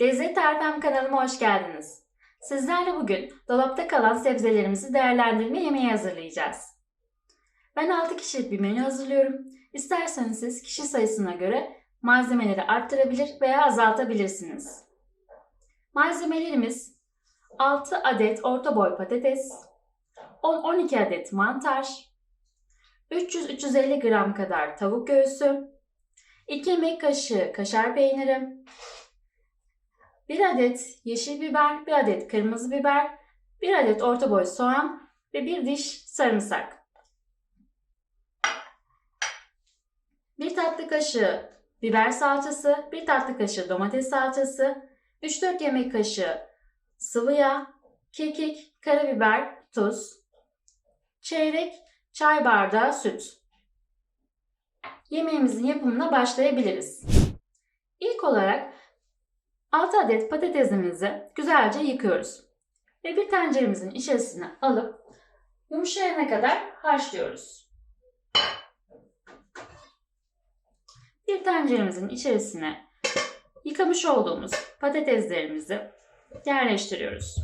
Lezzet Tarifem kanalıma hoş geldiniz. Sizlerle bugün dolapta kalan sebzelerimizi değerlendirme yemeği hazırlayacağız. Ben 6 kişilik bir menü hazırlıyorum. İsterseniz siz kişi sayısına göre malzemeleri arttırabilir veya azaltabilirsiniz. Malzemelerimiz 6 adet orta boy patates, 10-12 adet mantar, 300-350 gram kadar tavuk göğsü, 2 yemek kaşığı kaşar peyniri, 1 adet yeşil biber, 1 adet kırmızı biber, 1 adet orta boy soğan ve 1 diş sarımsak. 1 tatlı kaşığı biber salçası, 1 tatlı kaşığı domates salçası, 3-4 yemek kaşığı sıvı yağ, kekik, karabiber, tuz, çeyrek çay bardağı süt. Yemeğimizin yapımına başlayabiliriz. İlk olarak 6 adet patatesimizi güzelce yıkıyoruz. Ve bir tenceremizin içerisine alıp yumuşayana kadar haşlıyoruz. Bir tenceremizin içerisine yıkamış olduğumuz patateslerimizi yerleştiriyoruz.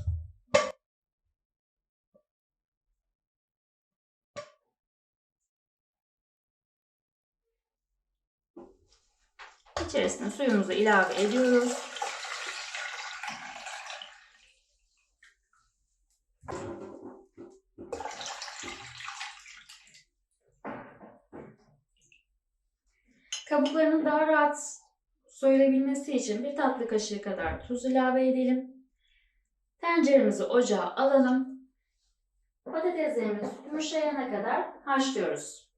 İçerisine suyumuzu ilave ediyoruz. Kabuklarının daha rahat soyulabilmesi için bir tatlı kaşığı kadar tuz ilave edelim. Tenceremizi ocağa alalım. Patateslerimiz yumuşayana kadar haşlıyoruz.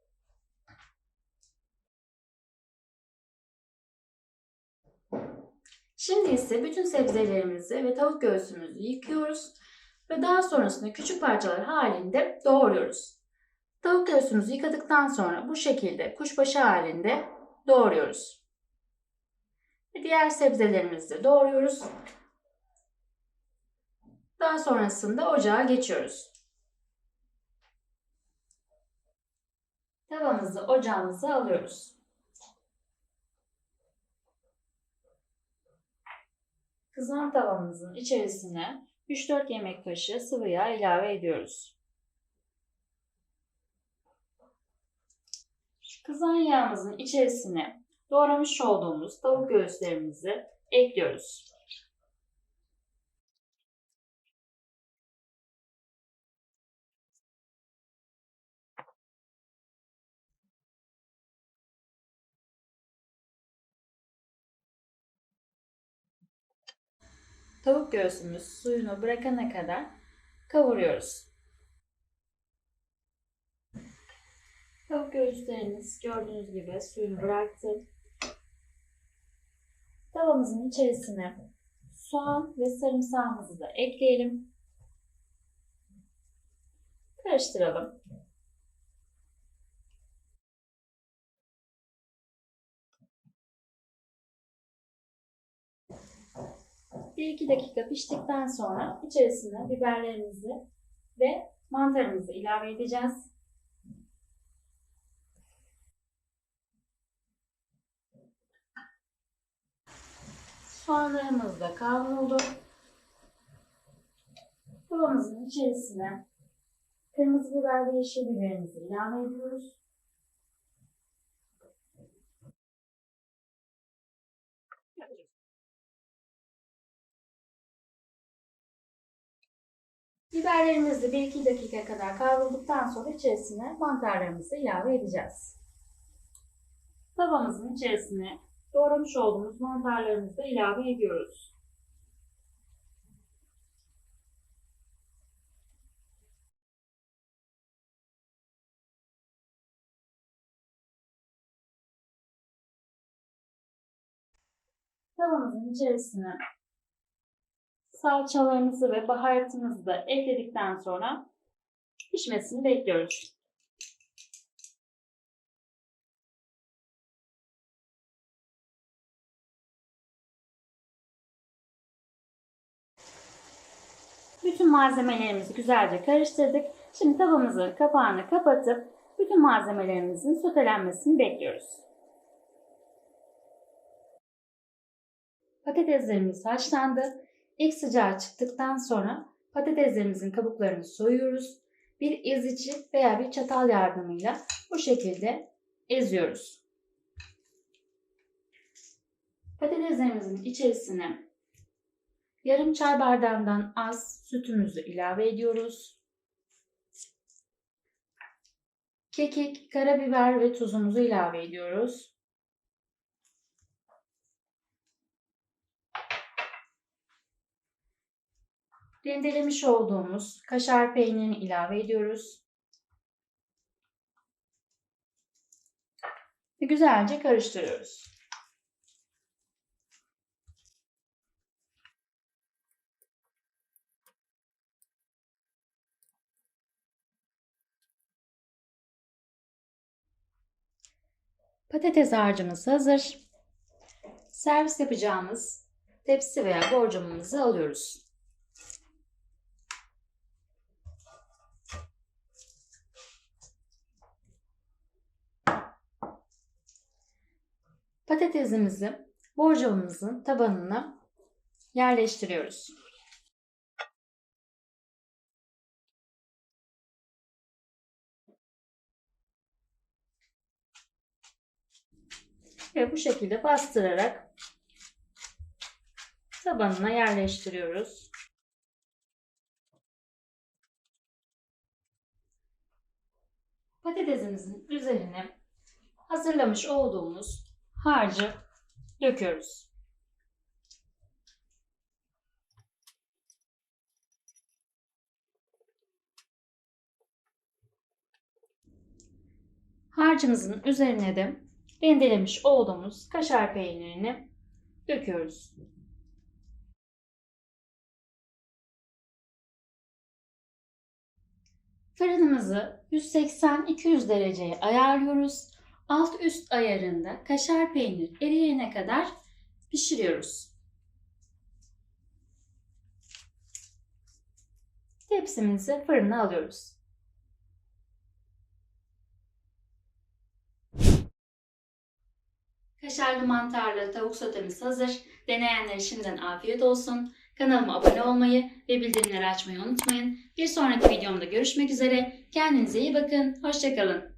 Şimdi ise bütün sebzelerimizi ve tavuk göğsümüzü yıkıyoruz ve daha sonrasında küçük parçalar halinde doğruyoruz. Tavuk göğsümüzü yıkadıktan sonra bu şekilde kuşbaşı halinde doğruyoruz. Diğer sebzelerimizi de doğruyoruz. Daha sonrasında ocağa geçiyoruz. Tavamızı ocağımıza alıyoruz. Kızan tavamızın içerisine 3-4 yemek kaşığı sıvı yağ ilave ediyoruz. Kızan yağımızın içerisine doğramış olduğumuz tavuk göğüslerimizi ekliyoruz. Tavuk göğsümüz suyunu bırakana kadar kavuruyoruz. Tavuk göğüslerimiz gördüğünüz gibi suyunu bıraktı. Tavamızın içerisine soğan ve sarımsağımızı da ekleyelim. Karıştıralım. Bir iki dakika piştikten sonra içerisine biberlerimizi ve mantarımızı ilave edeceğiz. Soğanlarımız da kavruldu. Tavamızın içerisine kırmızı biber ve yeşil biberimizi ilave ediyoruz. Biberlerimiz de 1-2 dakika kadar kavrulduktan sonra içerisine mantarlarımızı ilave edeceğiz. Tavamızın içerisine doğramış olduğumuz mantarlarımızı da ilave ediyoruz. Tavamızın içerisine salçalarımızı ve baharatımızı da ekledikten sonra pişmesini bekliyoruz. Bütün malzemelerimizi güzelce karıştırdık. Şimdi tavamızın kapağını kapatıp bütün malzemelerimizin sotelenmesini bekliyoruz. Patateslerimiz haşlandı. İlk sıcağı çıktıktan sonra patateslerimizin kabuklarını soyuyoruz. Bir ezici veya bir çatal yardımıyla bu şekilde eziyoruz. Patateslerimizin içerisine yarım çay bardağından az sütümüzü ilave ediyoruz. Kekik, karabiber ve tuzumuzu ilave ediyoruz. Rendelemiş olduğumuz kaşar peynirini ilave ediyoruz. Ve güzelce karıştırıyoruz. Patates harcımız hazır. Servis yapacağımız tepsi veya borcamımızı alıyoruz. Patatesimizi borcamımızın tabanına yerleştiriyoruz. Ve bu şekilde bastırarak tabanına yerleştiriyoruz. Patatesimizin üzerine hazırlamış olduğumuz harcı döküyoruz. Harcımızın üzerine de rendelemiş olduğumuz kaşar peynirini döküyoruz. Fırınımızı 180-200 dereceye ayarlıyoruz. Alt üst ayarında kaşar peynir eriyene kadar pişiriyoruz. Tepsimizi fırına alıyoruz. Kaşarlı mantarlı tavuk sotemiz hazır. Deneyenlere şimdiden afiyet olsun. Kanalıma abone olmayı ve bildirimleri açmayı unutmayın. Bir sonraki videomda görüşmek üzere. Kendinize iyi bakın. Hoşçakalın.